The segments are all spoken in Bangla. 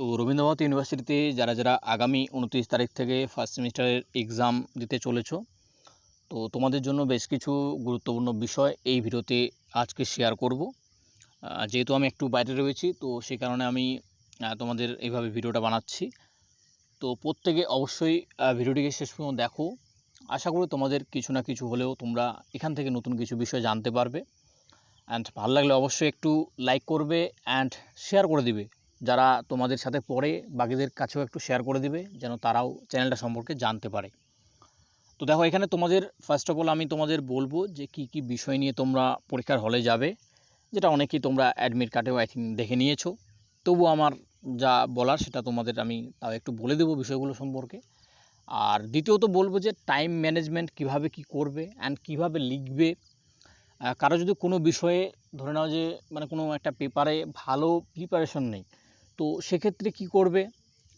তো রবীন্দ্রনাথ ইউনিভার্সিটিতে যারা যারা আগামী উনত্রিশ তারিখ থেকে ফার্স্ট সেমিস্টারের এক্সাম দিতে চলেছ, তো তোমাদের জন্য বেশ কিছু গুরুত্বপূর্ণ বিষয় এই ভিডিওতে আজকে শেয়ার করব। যেহেতু আমি একটু বাইরে রয়েছি, তো সেই কারণে আমি তোমাদের এইভাবে ভিডিওটা বানাচ্ছি। তো প্রত্যেকে অবশ্যই ভিডিওটিকে শেষ পর্যন্ত দেখো। আশা করি তোমাদের কিছু না কিছু হলেও তোমরা এখান থেকে নতুন কিছু বিষয় জানতে পারবে। অ্যান্ড ভালো লাগলে অবশ্যই একটু লাইক করবে অ্যান্ড শেয়ার করে দিবে। যারা তোমাদের সাথে পড়ে, বাকিদের কাছেও একটু শেয়ার করে দিবে, যেন তারাও চ্যানেলটা সম্পর্কে জানতে পারে। তো দেখো, এখানে তোমাদের ফার্স্ট অফ অল আমি তোমাদের বলব যে কি কি বিষয় নিয়ে তোমরা পরীক্ষার হলে যাবে, যেটা অনেকেই তোমরা অ্যাডমিট কার্ডেও আই থিঙ্ক দেখে নিয়েছো। তবু আমার যা বলার সেটা তোমাদের আমি তাও একটু বলে দেবো বিষয়গুলো সম্পর্কে। আর দ্বিতীয়ত বলব যে টাইম ম্যানেজমেন্ট কীভাবে কি করবে অ্যান্ড কীভাবে লিখবে। কারও যদি কোনো বিষয়ে ধরে নাও যে মানে কোনো একটা পেপারে ভালো প্রিপারেশন নেই তো সেক্ষেত্রে কি করবে?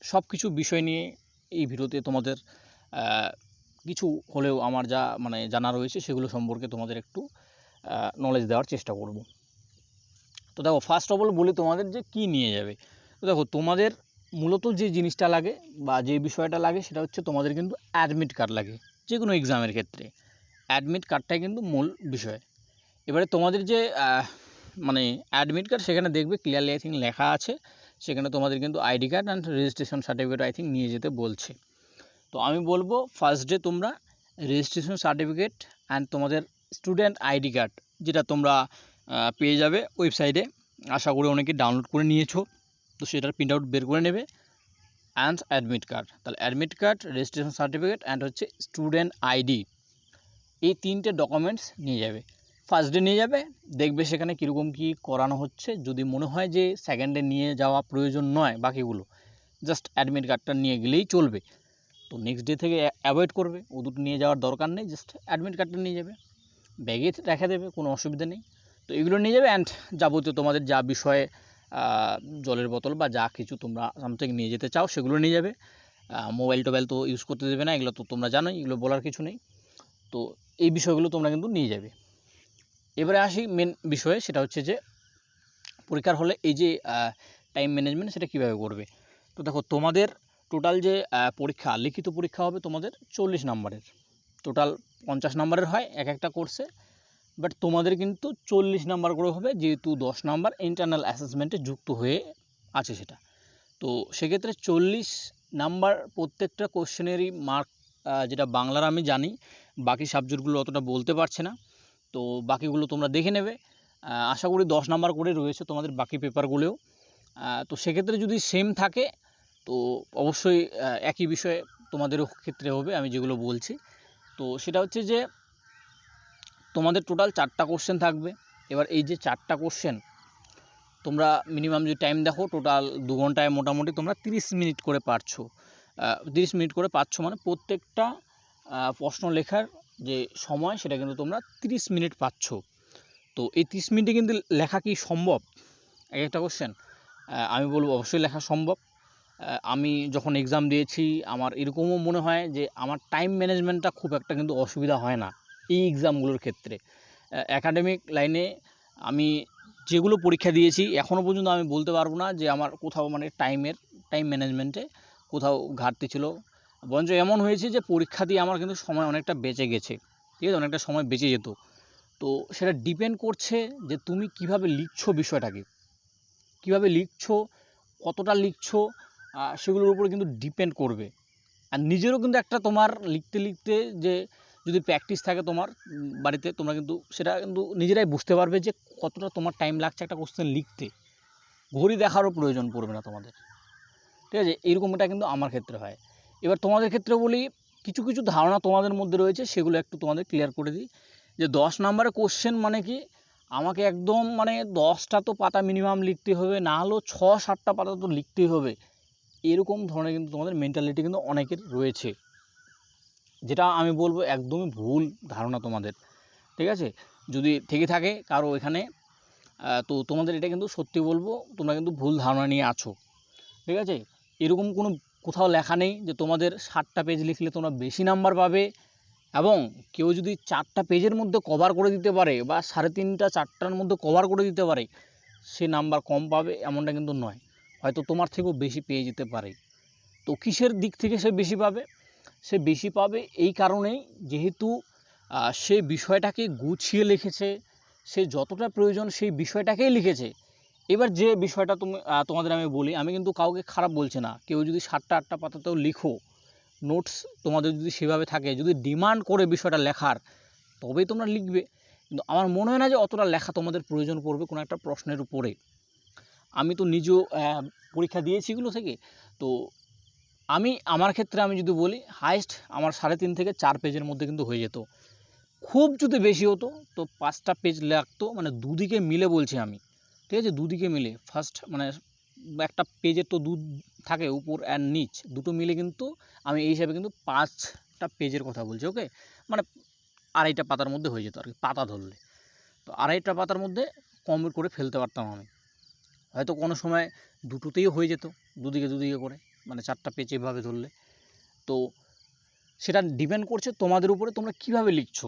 সব কিছু বিষয় নিয়ে এই ভিডিওতে তোমাদের কিছু হলেও আমার যা মানে জানা রয়েছে সেগুলো সম্পর্কে তোমাদের একটু নলেজ দেওয়ার চেষ্টা করব। তো দেখো ফার্স্ট অফ অল বলি তোমাদের যে কি নিয়ে যাবে। তো দেখো, তোমাদের মূলত যে জিনিসটা লাগে বা যে বিষয়টা লাগে সেটা হচ্ছে তোমাদের কিন্তু অ্যাডমিট কার্ড লাগে যে কোনো এক্সামের ক্ষেত্রে। অ্যাডমিট কার্ডটাই কিন্তু মূল বিষয়। এবারে তোমাদের যে মানে অ্যাডমিট কার্ড সেখানে দেখবে ক্লিয়ারলি আই থিঙ্ক লেখা আছে। সেখানে তোমাদের কিন্তু ID card and registration certificate I think নিয়ে যেতে বলছে। তো আমি বলব ফার্স্ট ডে তোমরা রেজিস্ট্রেশন সার্টিফিকেট অ্যান্ড তোমাদের স্টুডেন্ট আইডি কার্ড যেটা তোমরা পেয়ে যাবে ওয়েবসাইটে আশা করি অনেকে ডাউনলোড করে নিয়েছো। তো সেটার প্রিন্ট আউট বের করে নেবে। অ্যান্ড অ্যাডমিট কার্ড তাহলে admit card registration certificate and হচ্ছে স্টুডেন্ট আইডি এই তিনটে ডকুমেন্টস নিয়ে যাবে। ফার্স্ট ডে নিয়ে যাবে, দেখবে সেখানে কীরকম কী করানো হচ্ছে। যদি মনে হয় যে সেকেন্ড ডে নিয়ে যাওয়া প্রয়োজন নয় বাকিগুলো জাস্ট অ্যাডমিট কার্ডটা নিয়ে গেলেই চলবে। তো নেক্সট ডে থেকে অ্যাভয়েড করবে, ও দুটো নিয়ে যাওয়ার দরকার নেই জাস্ট অ্যাডমিট কার্ডটা নিয়ে যাবে। ব্যাগে রেখে দেবে, কোনো অসুবিধা নেই। তো এগুলো নিয়ে যাবে অ্যান্ড যাবতীয় তোমাদের যা বিষয়ে জলের বোতল বা যা কিছু তোমরা সামথিং নিয়ে যেতে চাও, সেগুলো নিয়ে যাবে। মোবাইল টোবাইল তো ইউজ করতে দেবে না, এগুলো তো তোমরা জানোই, এগুলো বলার কিছু নেই। তো এই বিষয়গুলো তোমরা কিন্তু নিয়ে যাবে। এবারে আসি মেন বিষয়ে, সেটা হচ্ছে যে পরীক্ষার হলে এই যে টাইম ম্যানেজমেন্ট সেটা কীভাবে করবে? তো দেখো, তোমাদের টোটাল যে পরীক্ষা, লিখিত পরীক্ষা হবে তোমাদের চল্লিশ নম্বরের। টোটাল পঞ্চাশ নম্বরের হয়, এক একটা কোর্সে বাট তোমাদের কিন্তু চল্লিশ নাম্বার করে হবে, যেহেতু দশ নাম্বার ইন্টারনাল অ্যাসেসমেন্টে যুক্ত হয়ে আছে সেটা। তো সেক্ষেত্রে চল্লিশ নাম্বার প্রত্যেকটা কোশ্চেনেরই মার্ক যেটা বাংলার আমি জানি, বাকি সাবজেক্টগুলো অতটা বলতে পারছে না। তো বাকিগুলো তোমরা দেখে নেবে। আশা করি দশ নাম্বার করে রয়েছে তোমাদের বাকি পেপারগুলোও। তো সেক্ষেত্রে যদি সেম থাকে, তো অবশ্যই একই বিষয়ে তোমাদেরও ক্ষেত্রে হবে, আমি যেগুলো বলছি। তো সেটা হচ্ছে যে, তোমাদের টোটাল চারটা কোশ্চেন থাকবে। এবার এই যে চারটা কোশ্চেন তোমরা মিনিমাম যদি টাইম দেখো টোটাল দু ঘন্টায় মোটামুটি তোমরা তিরিশ মিনিট করে পারছ। তিরিশ মিনিট করে পাচ্ছ মানে প্রত্যেকটা প্রশ্ন লেখার যে সময় সেটা কিন্তু তোমরা তিরিশ মিনিট পাচ্ছ। তো এই তিরিশ মিনিটে কিন্তু লেখা কি সম্ভব? এক একটা কোশ্চেন আমি বলব অবশ্যই লেখা সম্ভব। আমি যখন এক্সাম দিয়েছি, আমার এরকমও মনে হয় যে আমার টাইম ম্যানেজমেন্টটা খুব একটা কিন্তু অসুবিধা হয় না এই এক্সামগুলোর ক্ষেত্রে। একাডেমিক লাইনে আমি যেগুলো পরীক্ষা দিয়েছি এখনও পর্যন্ত আমি বলতে পারব না যে আমার কোথাও মানে টাইমের টাইম ম্যানেজমেন্টে কোথাও ঘাটতি ছিল। বরঞ্চ এমন হয়েছে যে পরীক্ষা দিয়ে আমার কিন্তু সময় অনেকটা বেঁচে গেছে। ঠিক আছে? অনেকটা সময় বেঁচে যেত। তো সেটা ডিপেন্ড করছে যে তুমি কীভাবে লিখছো বিষয়টাকে। কীভাবে লিখছো, কতটা লিখছো সেগুলোর উপরে কিন্তু ডিপেন্ড করবে। আর নিজেরও কিন্তু একটা তোমার লিখতে লিখতে যে যদি প্র্যাকটিস থাকে তোমার বাড়িতে, তোমরা কিন্তু সেটা কিন্তু নিজেরাই বুঝতে পারবে যে কতটা তোমার টাইম লাগছে একটা কোশ্চেন লিখতে। ঘড়ি দেখারও প্রয়োজন পড়বে না তোমাদের। ঠিক আছে? এইরকমটা কিন্তু আমার ক্ষেত্রে হয়। এবার তোমাদের ক্ষেত্রে বলি, কিছু কিছু ধারণা তোমাদের মধ্যে রয়েছে, সেগুলো একটু তোমাদের ক্লিয়ার করে দিই। যে দশ নম্বরের কোশ্চেন মানে কি? আমাকে একদম মানে দশটা তো পাতা মিনিমাম লিখতে হবে, না হলেও ছ, সাতটা পাতা তো লিখতেই হবে। এরকম ধরনের কিন্তু তোমাদের মেন্টালিটি কিন্তু অনেকের রয়েছে। যেটা আমি বলব একদমই ভুল ধারণা তোমাদের, ঠিক আছে? যদি থেকে থাকে কারও এখানে তো তোমাদের এটা কিন্তু সত্যি বলব, তোমরা কিন্তু ভুল ধারণা নিয়ে আছো, ঠিক আছে? এরকম কোনো কোথাও লেখা নেই যে তোমাদের ষাটটা পেজ লিখলে তোমরা বেশি নাম্বার পাবে এবং কেউ যদি চারটা পেজের মধ্যে কভার করে দিতে পারে বা সাড়ে তিনটা, চারটার মধ্যে কভার করে দিতে পারে, সে নাম্বার কম পাবে এমনটা কিন্তু নয়। হয়তো তোমার থেকেও বেশি পেয়ে যেতে পারে। তো কিসের দিক থেকে সে বেশি পাবে? সে বেশি পাবে এই কারণেই যেহেতু সে বিষয়টাকে গুছিয়ে লিখেছে, সে যতটা প্রয়োজন সেই বিষয়টাকেই লিখেছে। এবার যে বিষয়টা তুমি তোমাদের আমি বলি, আমি কিন্তু কাউকে খারাপ বলছি না। কেউ যদি সাতটা আটটা পাতাতেও লিখো নোটস তোমাদের যদি সেভাবে থাকে, যদি ডিমান্ড করে বিষয়টা লেখার, তবেই তোমরা লিখবে। কিন্তু আমার মনে হয় না যে অতটা লেখা তোমাদের প্রয়োজন পড়বে কোনো একটা প্রশ্নের উপরে। আমি তো নিজেও পরীক্ষা দিয়েছি এগুলো থেকে। তো আমি, আমার ক্ষেত্রে আমি যদি বলি হাইস্ট আমার সাড়ে তিন থেকে চার পেজের মধ্যে কিন্তু হয়ে যেত। খুব যদি বেশি হতো, তো পাঁচটা পেজ লাগতো মানে দুদিকে মিলে বলছি আমি। ঠিক আছে? দুদিকে মিলে। ফার্স্ট মানে একটা পেজের তো দু থাকে উপর অ্যান্ড নিচ। দুটো মিলে কিন্তু আমি এই হিসাবে কিন্তু পাঁচটা পেজের কথা বলছি ওকে মানে আড়াইটা পাতার মধ্যে হয়ে যেত আর কি পাতা ধরলে। তো আড়াইটা পাতার মধ্যে কম করে ফেলতে পারতাম আমি। হয়তো কোনো সময় দুটোতেই হয়ে যেত, দুদিকে দুদিকে করে মানে চারটা পেজ এভাবে ধরলে। তো সেটা ডিপেন্ড করছে তোমাদের উপরে, তোমরা কীভাবে লিখছো?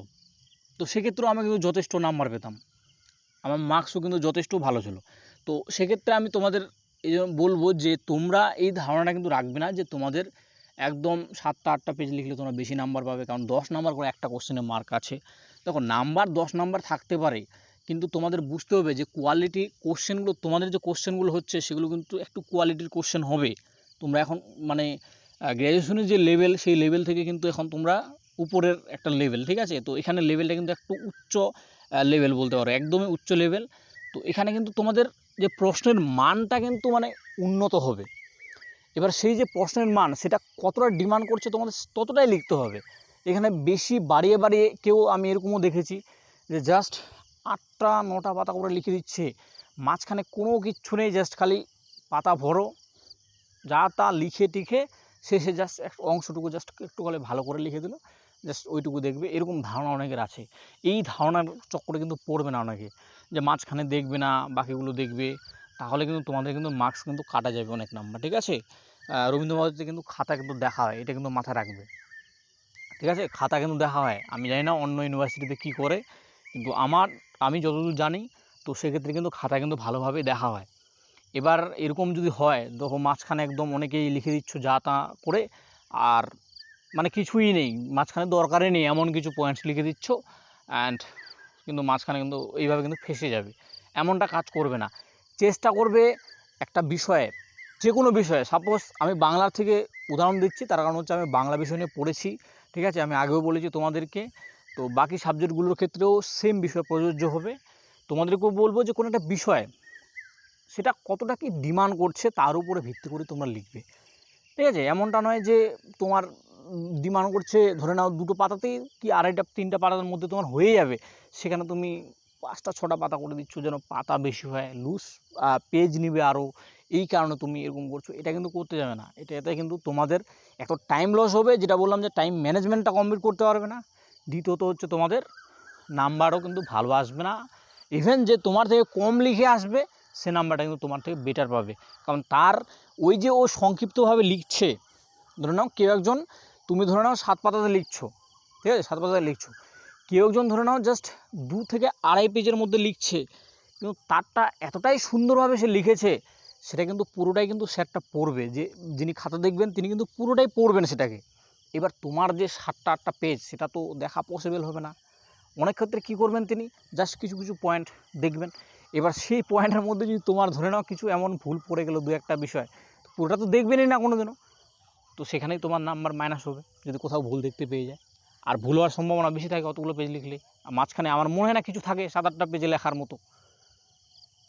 তো সেক্ষেত্রেও আমি কিন্তু যথেষ্ট নাম্বার পেতাম। আমার মার্কসও কিন্তু যথেষ্ট ভালো ছিল। তো সেক্ষেত্রে আমি তোমাদের এই বলব যে তোমরা এই ধারণাটা কিন্তু রাখবে না যে তোমাদের একদম সাতটা, আটটা পেজ লিখলে তোমরা বেশি নাম্বার পাবে, কারণ দশ নাম্বার করে একটা কোশ্চেনে মার্ক আছে। দেখো নাম্বার দশ নাম্বার থাকতে পারে, কিন্তু তোমাদের বুঝতে হবে যে কোয়ালিটি কোশ্চেনগুলো তোমাদের যে কোশ্চেনগুলো হচ্ছে, সেগুলো কিন্তু একটু কোয়ালিটির কোশ্চেন হবে। তোমরা এখন মানে গ্র্যাজুয়েশনের যে লেভেল সেই লেভেল থেকে কিন্তু এখন তোমরা উপরের একটা লেভেল ঠিক আছে? তো এখানে লেভেলটা কিন্তু একটু উচ্চ। লেভেল বলতে পারো, একদমই উচ্চ লেভেল তো এখানে কিন্তু তোমাদের যে প্রশ্নের মানটা কিন্তু মানে উন্নত হবে। এবার সেই যে প্রশ্নের মান, সেটা কতটা ডিমান্ড করছে তোমাদের ততটাই লিখতে হবে। এখানে বেশি বাড়িয়ে বাড়িয়ে কেউ আমি এরকমও দেখেছি যে জাস্ট আটটা নটা পাতা করে লিখে দিচ্ছে। মাঝখানে কোনো কিচ্ছু নেই জাস্ট খালি পাতা ভরো। যা তা লিখে টিখে শেষে জাস্ট এক অংশটুকু জাস্ট একটু করে ভালো করে লিখে দিল। জাস্ট ওইটুকু দেখবে এরকম ধারণা অনেকের আছে। এই ধারণার চক্করে কিন্তু পড়বে না অনেকে যে মাঝখানে দেখবে না বাকিগুলো দেখবে তাহলে কিন্তু তোমাদের কিন্তু মার্কস কিন্তু কাটা যাবে অনেক নাম্বার ঠিক আছে? আহ, রবীন্দ্র ভারতীতে কিন্তু খাতা কিন্তু দেখা হয় এটা কিন্তু মাথায় রাখবে ঠিক আছে? খাতা কিন্তু দেখা হয় আমি জানি না অন্য ইউনিভার্সিটিতে কী করে কিন্তু আমার আমি যতদূর জানি তো সেক্ষেত্রে কিন্তু খাতা কিন্তু ভালোভাবে দেখা হয়। এবার এরকম যদি হয় দেখো মাঝখানে একদম অনেকেই লিখে দিচ্ছ যা তা করে আর মানে কিছুই নেই। মাঝখানে দরকারই নেই, এমন কিছু পয়েন্টস লিখে দিচ্ছ অ্যান্ড কিন্তু মাঝখানে কিন্তু এইভাবে কিন্তু ফেসে যাবে। এমনটা কাজ করবে না। চেষ্টা করবে একটা বিষয়ে যে কোনো বিষয়ে। সাপোজ আমি বাংলার থেকে উদাহরণ দিচ্ছি, তার কারণ হচ্ছে আমি বাংলা বিষয় নিয়ে পড়েছি, ঠিক আছে? আমি আগেও বলেছি তোমাদেরকে। তো বাকি সাবজেক্টগুলোর ক্ষেত্রেও সেম বিষয় প্রযোজ্য হবে। তোমাদেরকেও বলব যে কোনো একটা বিষয়, সেটা কতটা কি ডিমান্ড করছে, তার উপরে ভিত্তি করে তোমরা লিখবে। ঠিক আছে? এমনটা নয় যে তোমার ডিমান্ড করছে, ধরে নাও দুটো পাতাতেই কি আড়াইটা, তিনটা পাতার মধ্যে তোমার হয়ে যাবে। সেখানে তুমি পাঁচটা, ছটা পাতা করে দিচ্ছ যেন পাতা বেশি হয় লুজ পেজ নিবে আরও এই কারণে তুমি এরকম করছ। এটা কিন্তু করতে যাবে না। এটা, এতে কিন্তু তোমাদের এত টাইম লস হবে যেটা বললাম যে টাইম ম্যানেজমেন্টটা কমপ্লিট করতে পারবে না। দ্বিতীয়ত হচ্ছে তোমাদের নাম্বারও কিন্তু ভালো আসবে না। ইভেন যে তোমার থেকে কম লিখে আসবে, সে নাম্বারটা কিন্তু তোমার থেকে বেটার পাবে। কারণ তার ওই যে ও সংক্ষিপ্তভাবে লিখছে, ধরে নাও কেউ একজন তুমি ধরে নাও সাত পাতাতে লিখছো, ঠিক আছে? সাত পাতাতে লিখছো। কেউ একজন ধরে নাও জাস্ট দু থেকে আড়াই পেজের মধ্যে লিখছে, কিন্তু তারটা এতটাই সুন্দরভাবে সে লিখেছে, সেটা কিন্তু পুরোটাই কিন্তু স্যারটা পড়বে। যে যিনি খাতা দেখবেন, তিনি কিন্তু পুরোটাই পড়বেন সেটাকে। এবার তোমার যে সাতটা আটটা পেজ সেটা তো দেখা পসিবল হবে না। অনেক ক্ষেত্রে কী করবেন তিনি? জাস্ট কিছু কিছু পয়েন্ট দেখবেন। এবার সেই পয়েন্টের মধ্যে যদি তোমার ধরে নাও কিছু এমন ভুল পড়ে গেলো দু একটা বিষয়, পুরোটা তো দেখবেনই না কোনো দিনও তো সেখানেই তোমার নাম্বার মাইনাস হবে, যদি কোথাও ভুল দেখতে পেয়ে যায়। আর ভুল হওয়ার সম্ভাবনা বেশি থাকে অতগুলো পেজ লিখলে। মাঝখানে আমার মনে হয় না কিছু থাকে, সাত আটটা পেজে লেখার মতো।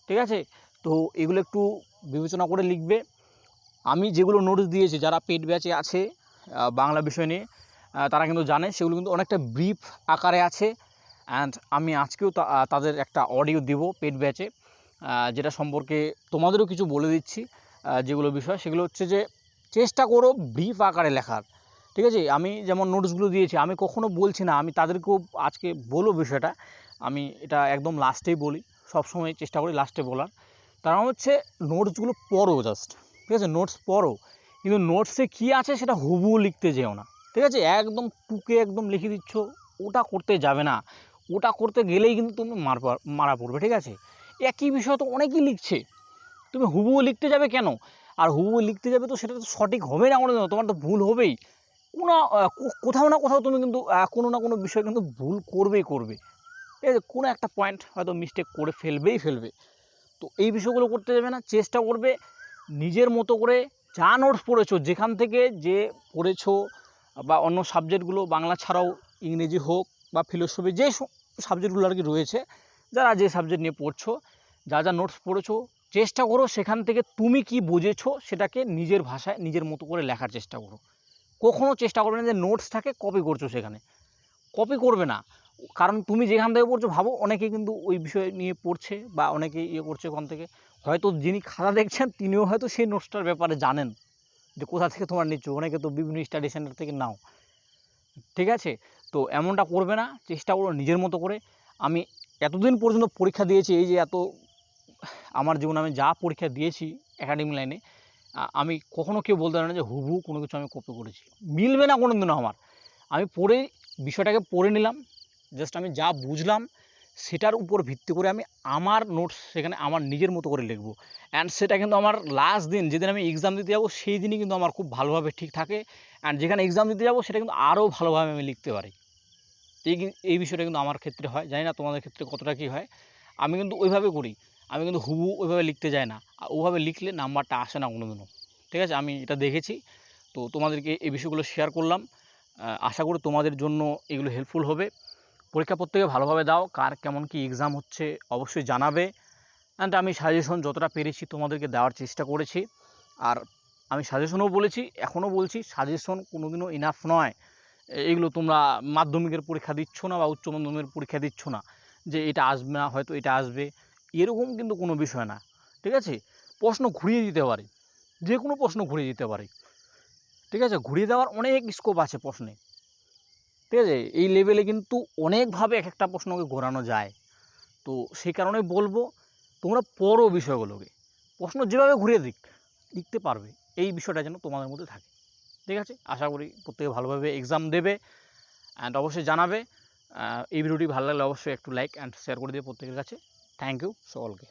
ঠিক আছে? তো এগুলো একটু বিবেচনা করে লিখবে। আমি যেগুলো নোটিস দিয়েছি, যারা পেড ব্যাচে আছে বাংলা বিষয় নিয়ে তারা কিন্তু জানে, সেগুলো কিন্তু অনেকটা ব্রিফ আকারে আছে। অ্যান্ড আমি আজকেও তাদের একটা অডিও দিব পেড ব্যাচে যেটা সম্পর্কে তোমাদেরও কিছু বলে দিচ্ছি যেগুলো বিষয়। সেগুলো হচ্ছে যে চেষ্টা করো ব্রিফ আকারে লেখার। ঠিক আছে? আমি যেমন নোটসগুলো দিয়েছি, আমি কখনো বলছি না, আমি তাদেরকেও আজকে বলব বিষয়টা। আমি এটা একদম লাস্টেই বলি, সবসময় চেষ্টা করি লাস্টে বলার। কারণ হচ্ছে নোটসগুলো পড়ো জাস্ট ঠিক আছে? নোটস পড়ো। কিন্তু নোটসে কী আছে সেটা হুবহু লিখতে যেও না। ঠিক আছে? একদম টুকে একদম লিখে দিচ্ছ, ওটা করতে যাবে না। ওটা করতে গেলেই কিন্তু তুমি মার মারা পড়বে, ঠিক আছে? একই বিষয় তো অনেকেই লিখছে। তুমি হুবহু লিখতে যাবে কেন? আর হুবহু লিখতে যাবে তো সেটা তো সঠিক হবে না কোনো তোমার তো ভুল হবেই। কোনো কোথাও না কোথাও তুমি কিন্তু কোনো না কোনো বিষয় কিন্তু ভুল করবেই করবে। ঠিক আছে? কোনো একটা পয়েন্ট হয়তো মিস্টেক করে ফেলবেই ফেলবে। তো এই বিষয়গুলো করতে যাবে না, চেষ্টা করবে নিজের মতো করে যা নোটস পড়েছো, যেখান থেকে যে পড়েছো বা অন্য সাবজেক্টগুলো বাংলা ছাড়াও ইংরেজি হোক বা ফিলোসফি যে সাবজেক্টগুলো আর কি রয়েছে, যারা যে সাবজেক্ট নিয়ে পড়ছো, যা যা নোটস পড়েছো চেষ্টা করো সেখান থেকে তুমি কি বুঝেছ সেটাকে নিজের ভাষায় নিজের মতো করে লেখার চেষ্টা করো। কখনো চেষ্টা করবে না যে নোটসটাকে কপি করছ সেখানে। কপি করবে না। কারণ তুমি যেখান থেকে পড়ছো, ভাবো অনেকে কিন্তু ওই বিষয় নিয়ে পড়ছে বা অনেকে ইয়ে করছে ওখান থেকে। হয়তো যিনি খাতা দেখছেন, তিনিও হয়তো সেই নোটসটার ব্যাপারে জানেন যে কোথা থেকে তোমার নিচ্ছ। অনেকে তো বিভিন্ন স্টাডি সেন্টার থেকে নাও। ঠিক আছে? তো এমনটা করবে না। চেষ্টা করো নিজের মতো করে। আমি এতদিন পর্যন্ত পরীক্ষা দিয়েছি, এই যে এত আমার জীবনে আমি যা পরীক্ষা দিয়েছি একাডেমি লাইনে আমি কখনো কেউ বলতে পারে না যে হুবহু কোনো কিছু আমি কপি করেছি। মিলবে না কোনো দিনও আমার। আমি পড়ে, বিষয়টাকে পড়ে নিলাম জাস্ট আমি যা বুঝলাম, সেটার উপর ভিত্তি করে আমি আমার নোটস সেখানে আমার নিজের মতো করে লিখব। অ্যান্ড সেটা কিন্তু আমার লাস্ট দিন, যেদিন আমি এক্সাম দিতে যাব, সেই দিনই কিন্তু আমার খুব ভালোভাবে ঠিক থাকে। অ্যান্ড যেখানে এক্সাম দিতে যাব, সেটা কিন্তু আরও ভালোভাবে আমি লিখতে পারি। এই এই বিষয়টা কিন্তু আমার ক্ষেত্রে হয়। জানি না তোমাদের ক্ষেত্রে কতটা কী হয়। আমি কিন্তু ওইভাবে করি। আমি কিন্তু হুবু ওইভাবে লিখতে যাই না। ওভাবে লিখলে নাম্বারটা আসে না কোনোদিনও। ঠিক আছে? আমি এটা দেখেছি। তো তোমাদেরকে এই বিষয়গুলো শেয়ার করলাম। আশা করি তোমাদের জন্য এগুলো হেল্পফুল হবে। পরীক্ষা প্রত্যেকে ভালোভাবে দাও। কার কেমন কি এক্সাম হচ্ছে অবশ্যই জানাবে। অ্যান্ড আমি সাজেশন যতটা পেরেছি তোমাদেরকে দেওয়ার চেষ্টা করেছি। আর আমি সাজেশনও বলেছি, এখনও বলছি সাজেশন কোনোদিনও ইনাফ নয়। এগুলো তোমরা মাধ্যমিকের পরীক্ষা দিচ্ছ না বা উচ্চ মাধ্যমিকের পরীক্ষা দিচ্ছ না। যে এটা আসবে না, হয়তো এটা আসবে। এরকম কিন্তু কোনো বিষয় না, ঠিক আছে? প্রশ্ন ঘুরিয়ে দিতে পারে যে কোনো প্রশ্ন ঘুরিয়ে দিতে পারে, ঠিক আছে? ঘুরিয়ে দেওয়ার অনেক স্কোপ আছে প্রশ্নে, ঠিক আছে? এই লেভেলে কিন্তু অনেকভাবে এক একটা প্রশ্নকে ঘোরানো যায়। তো সেই কারণে বলব, তোমরা পড়ো বিষয়গুলোকে। প্রশ্ন যেভাবে ঘুরিয়ে দিক, লিখতে পারবে। এই বিষয়টা যেন তোমাদের মধ্যে থাকে, ঠিক আছে? আশা করি প্রত্যেকে ভালোভাবে এক্সাম দেবে অ্যান্ড অবশ্যই জানাবে। এই ভিডিওটি ভালো লাগলে অবশ্যই একটু লাইক অ্যান্ড শেয়ার করে দিয়ে প্রত্যেকের কাছে। Thank you so algae